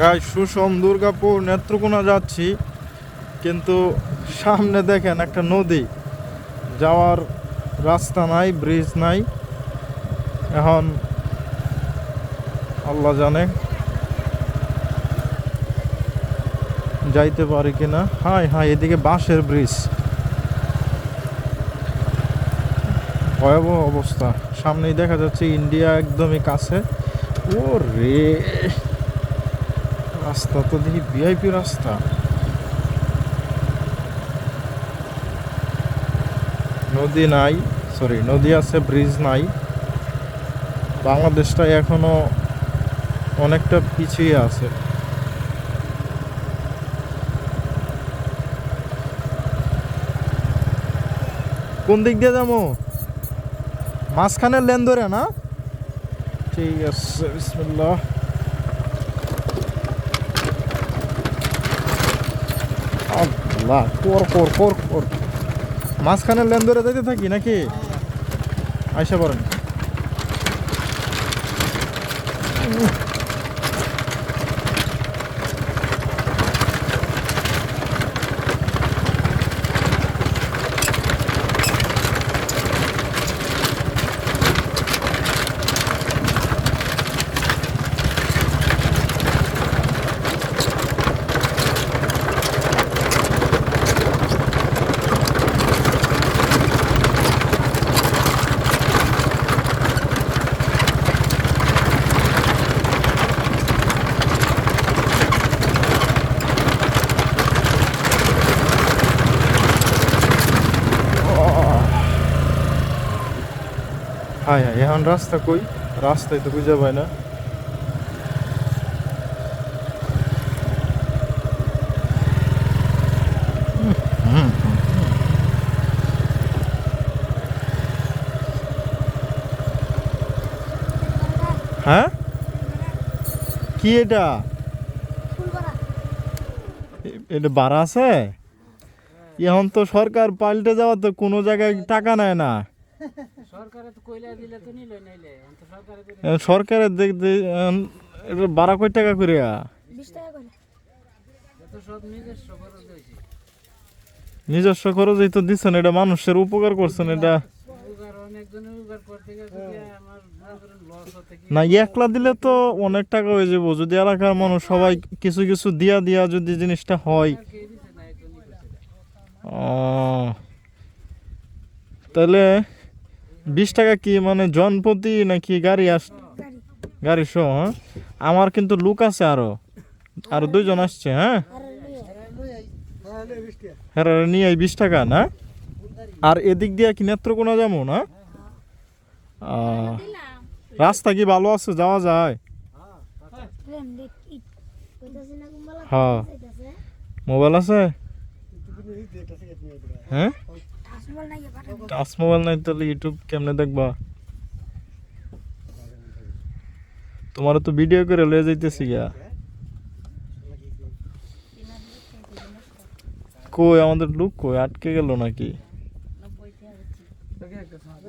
গাই সুষম দুর্গাপুর নেত্রকোনা যাচ্ছি, কিন্তু সামনে দেখেন একটা নদী। যাওয়ার রাস্তা নাই ব্রিজ নাই। এখন আল্লাহ জানে যাইতে পারি কিনা। হাই হাই, এদিকে বাঁশের ব্রিজ ভয়াবহ অবস্থা। সামনেই দেখা যাচ্ছে ইন্ডিয়া একদমই কাছে। ও রে রাস্তা তো দেখি ভিআইপি রাস্তা। নদী নাই সরি নদী আছে ব্রিজ নাই। বাংলাদেশটা এখনও অনেকটা পিছিয়ে আছে। কোন দিক দিয়ে যাব? মাঝখানের লেন ধরে না? ঠিক আছে, বিসমিল্লাহ। আল্লাহ কর কর কর কর। মাঝখানের লেন ধরে যাইতে থাকি নাকি? আইসা পড়েন। হাই হাই, এখন রাস্তা কই? রাস্তায় তো খুঁজে পায় না। হ্যাঁ? কি এটা? এটা বাড়া আছে? এখন তো সরকার পাল্টে যাওয়া তো কোনো জায়গায় টাকা নেয় না। সরকারের দেখ এটা বারো কোটি টাকা করে। নিজস্ব খরচই তো দিচ্ছেন এটা মানুষের উপকার করছেন এটা। না একলা দিলে তো অনেক টাকা হয়ে যাব। যদি এলাকার মানুষ সবাই কিছু কিছু দিয়া দিয়া যদি জিনিসটা হয়। তাহলে বিশ টাকা কি মানে জনপ্রতি নাকি গাড়ি আস, গাড়ি শো হ্যাঁ? আমার কিন্তু লুক আছে আরও। আরও দুইজন আসছে হ্যাঁ? হ্যাঁ নিয়ে বিশ টাকা, না? আর এদিক দিয়ে কি নেত্রকোনা যাব, না? রাস্তা কি ভালো আছে? যাওয়া যায়। হ্যাঁ। মোবাইল আছে? হ্যাঁ? টাচ মোবাইল নাই তাহলে ইউটিউব কেমনে দেখবা? তোমার তো ভিডিও করে লয়ে যাইতেছি গা কই, আমাদের লুক কই? আটকে গেল নাকি? তোকে একটা সময়